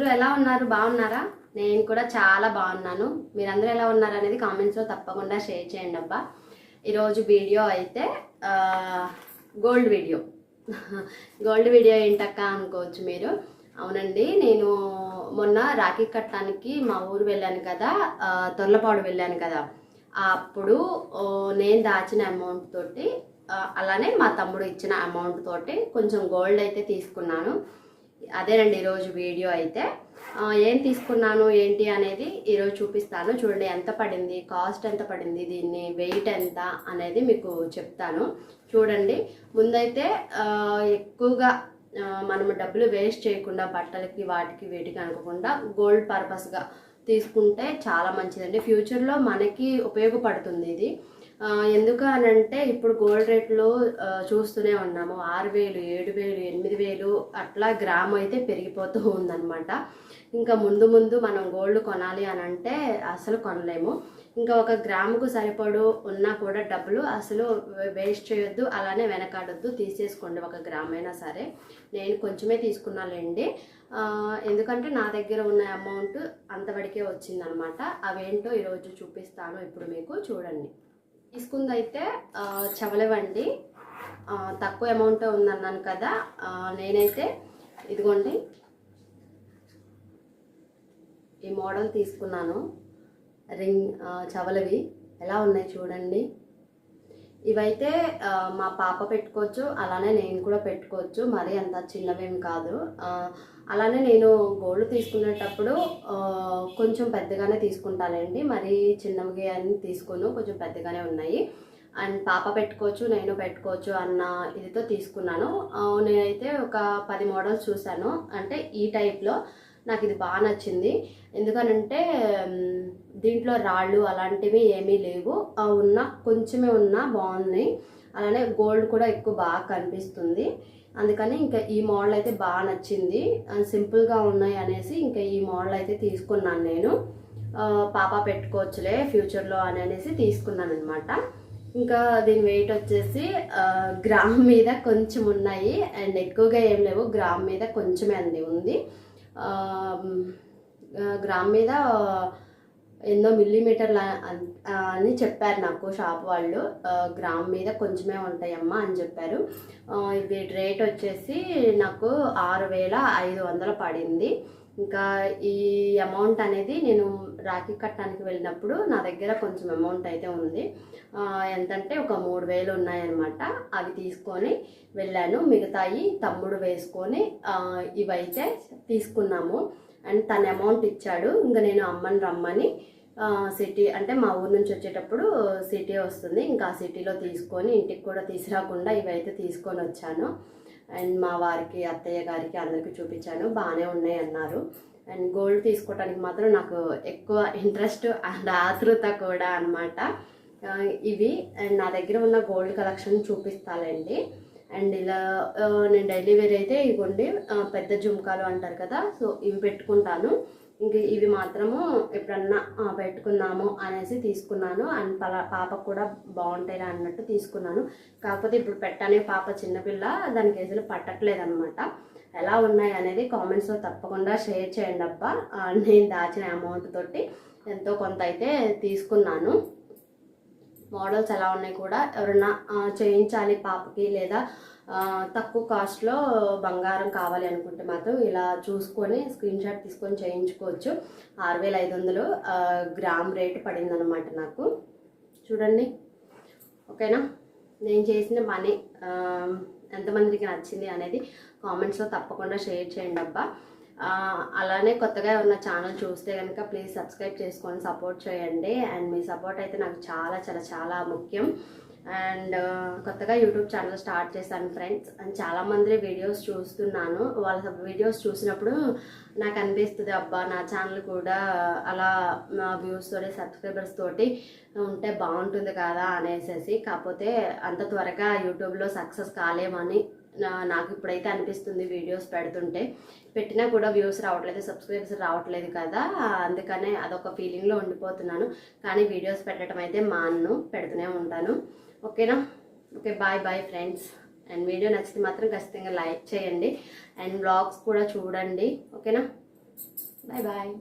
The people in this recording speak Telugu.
అందరూ ఎలా ఉన్నారు? బాగున్నారా? నేను కూడా చాలా బాగున్నాను. మీరందరూ ఎలా ఉన్నారు అనేది కామెంట్స్లో తప్పకుండా షేర్ చేయండి అబ్బా. ఈరోజు వీడియో అయితే గోల్డ్ వీడియో గోల్డ్ వీడియో ఏంటక్క అనుకోవచ్చు మీరు. అవునండి నేను మొన్న రాఖీ కట్టడానికి మా ఊరు వెళ్ళాను కదా తొర్లపాడు వెళ్ళాను కదా. అప్పుడు నేను దాచిన అమౌంట్ తోటి అలానే మా తమ్ముడు ఇచ్చిన అమౌంట్ తోటి కొంచెం గోల్డ్ అయితే తీసుకున్నాను. అదేనండి ఈరోజు వీడియో అయితే. ఏం తీసుకున్నాను ఏంటి అనేది ఈరోజు చూపిస్తాను. చూడండి ఎంత పడింది కాస్ట్ ఎంత పడింది దీన్ని వెయిట్ ఎంత అనేది మీకు చెప్తాను. చూడండి ముందైతే ఎక్కువగా మనము డబ్బులు వేస్ట్ చేయకుండా బట్టలకి వాటికి వీటికి అనుకోకుండా గోల్డ్ పర్పస్గా తీసుకుంటే చాలా మంచిదండి. ఫ్యూచర్లో మనకి ఉపయోగపడుతుంది ఇది. ఎందుకు అని అంటే ఇప్పుడు గోల్డ్ రేట్లు చూస్తూనే ఉన్నాము. ఆరు వేలు ఏడు వేలు ఎనిమిది వేలు అట్లా గ్రామ్ అయితే పెరిగిపోతూ ఉందన్నమాట. ఇంకా ముందు ముందు మనం గోల్డ్ కొనాలి అని అంటే అసలు కొనలేము. ఇంకా ఒక గ్రాముకు సరిపడు ఉన్నా కూడా డబ్బులు అసలు వేస్ట్ చేయొద్దు అలానే వెనకాడొద్దు తీసేసుకోండి ఒక గ్రామ్ అయినా సరే. నేను కొంచెమే తీసుకున్నాలేండి. ఎందుకంటే నా దగ్గర ఉన్న అమౌంట్ అంతవరకే వచ్చిందనమాట అవేంటో ఈరోజు చూపిస్తాను ఇప్పుడు మీకు. చూడండి. తీసుకుంది అయితే చవలవండి. తక్కువ అమౌంట్ ఉందన్నాను కదా నేనైతే ఇదిగోండి ఈ మోడల్ తీసుకున్నాను. రింగ్ చవలవి ఎలా ఉన్నాయి చూడండి. ఇవైతే మా పాప పెట్టుకోవచ్చు అలానే నేను కూడా పెట్టుకోవచ్చు మరీ అంత చిన్నవేం కాదు. అలానే నేను గోల్డ్ తీసుకునేటప్పుడు కొంచెం పెద్దగానే తీసుకుంటానండి. మరీ చిన్నవి అని తీసుకును కొంచెం పెద్దగానే ఉన్నాయి. అండ్ పాప పెట్టుకోవచ్చు నేను పెట్టుకోవచ్చు అన్న ఇదితో తీసుకున్నాను. నేనైతే ఒక పది మోడల్స్ చూశాను. అంటే ఈ టైప్లో నాకు ఇది బాగా నచ్చింది. ఎందుకనంటే దీంట్లో రాళ్ళు అలాంటివి ఏమీ లేవు. ఉన్న కొంచెమే ఉన్నా బాగున్నాయి. అలానే గోల్డ్ కూడా ఎక్కువ బాగా కనిపిస్తుంది. అందుకని ఇంకా ఈ మోడల్ అయితే బాగా నచ్చింది. అండ్ సింపుల్గా ఉన్నాయి అనేసి ఇంకా ఈ మోడల్ అయితే తీసుకున్నాను నేను. పాప పెట్టుకోవచ్చులే ఫ్యూచర్లో అని అనేసి తీసుకున్నాను అనమాట ఇంకా దీని వెయిట్ వచ్చేసి గ్రామ్ మీద కొంచెం ఉన్నాయి. అండ్ ఎక్కువగా ఏం లేవు. గ్రామ్ మీద కొంచెమే అంది ఉంది. గ్రామ్ మీద ఎన్నో మిల్లీమీటర్ల అని చెప్పారు నాకు షాప్ వాళ్ళు. గ్రామ్ మీద కొంచెమే ఉంటాయమ్మా అని చెప్పారు. ఇవి రేట్ వచ్చేసి నాకు ఆరు వేల ఐదు వందలు పడింది. ఇంకా ఈ అమౌంట్ అనేది నేను రాఖీ కట్టడానికి వెళ్ళినప్పుడు నా దగ్గర కొంచెం అమౌంట్ అయితే ఉంది. ఎంతంటే ఒక మూడు వేలు ఉన్నాయన్నమాట. అవి తీసుకొని వెళ్ళాను. మిగతాయి తమ్ముడు వేసుకొని ఇవైతే తీసుకున్నాము. అండ్ తన అమౌంట్ ఇచ్చాడు. ఇంకా నేను అమ్మని రమ్మని సిటీ అంటే మా ఊరు నుంచి వచ్చేటప్పుడు సిటీ వస్తుంది. ఇంకా ఆ సిటీలో తీసుకొని ఇంటికి కూడా తీసుకురాకుండా ఇవైతే తీసుకొని వచ్చాను. అండ్ మా వారికి అత్తయ్య గారికి అందరికీ చూపించాను. బాగానే ఉన్నాయి అన్నారు. అండ్ గోల్డ్ తీసుకోవడానికి మాత్రం నాకు ఎక్కువ ఇంట్రెస్ట్ అండ్ ఆతృత కూడా అనమాట ఇవి అండ్ నా దగ్గర ఉన్న గోల్డ్ కలెక్షన్ చూపిస్తాలండి. అండ్ ఇలా నేను డైలీ వేర్ అయితే ఇవ్వండి పెద్ద జుంకాలు అంటారు కదా సో ఇవి పెట్టుకుంటాను. ఇంక ఇవి మాత్రము ఎప్పుడన్నా పెట్టుకున్నాము పెట్టుకుందాము అనేసి తీసుకున్నాను. అండ్ పలా పాపకు కూడా బాగుంటాయి అన్నట్టు తీసుకున్నాను. కాకపోతే ఇప్పుడు పెట్టనే పాప చిన్నపిల్ల దానికి అసలు పట్టట్లేదు అనమాట ఎలా ఉన్నాయి అనేది కామెంట్స్లో తప్పకుండా షేర్ చేయండి అబ్బా. నేను దాచిన అమౌంట్ తోటి ఎంతో కొంత అయితే తీసుకున్నాను. మోడల్స్ ఎలా ఉన్నాయి కూడా ఎవరన్నా చేయించాలి పాపకి లేదా తక్కువ కాస్ట్లో బంగారం కావాలి అనుకుంటే మాత్రం ఇలా చూసుకొని స్క్రీన్ షాట్ తీసుకొని చేయించుకోవచ్చు. ఆరు వేల ఐదు వందలు గ్రామ్ రేటు పడిందనమాట నాకు. చూడండి. ఓకేనా? నేను చేసిన పని ఎంతమందికి నచ్చింది అనేది కామెంట్స్లో తప్పకుండా షేర్ చేయండి అబ్బా అలానే కొత్తగా ఉన్న ఛానల్ చూస్తే కనుక ప్లీజ్ సబ్స్క్రైబ్ చేసుకొని సపోర్ట్ చేయండి. అండ్ మీ సపోర్ట్ అయితే నాకు చాలా చాలా చాలా ముఖ్యం. అండ్ కొత్తగా యూట్యూబ్ ఛానల్ స్టార్ట్ చేశాను ఫ్రెండ్స్. అండ్ చాలామంది వీడియోస్ చూస్తున్నాను. వాళ్ళ వీడియోస్ చూసినప్పుడు నాకు అనిపిస్తుంది అబ్బా నా ఛానల్ కూడా అలా నా వ్యూస్ తోటి సబ్స్క్రైబర్స్ తోటి ఉంటే బాగుంటుంది కదా అనేసి కాకపోతే అంత త్వరగా యూట్యూబ్లో సక్సెస్ కాలేమని నాకు ఇప్పుడైతే అనిపిస్తుంది వీడియోస్ పెడుతుంటే. పెట్టినా కూడా వ్యూస్ రావట్లేదు సబ్స్క్రైబ్స్ రావట్లేదు కదా. అందుకనే అదొక ఫీలింగ్లో ఉండిపోతున్నాను. కానీ వీడియోస్ పెట్టడం అయితే మాన్ను పెడుతూనే ఉంటాను. ఓకేనా? Okay bye bye friends. And video నచ్చితే మాత్రం ఖచ్చితంగా లైక్ చేయండి. అండ్ బ్లాగ్స్ కూడా చూడండి. ఓకేనా? Bye bye.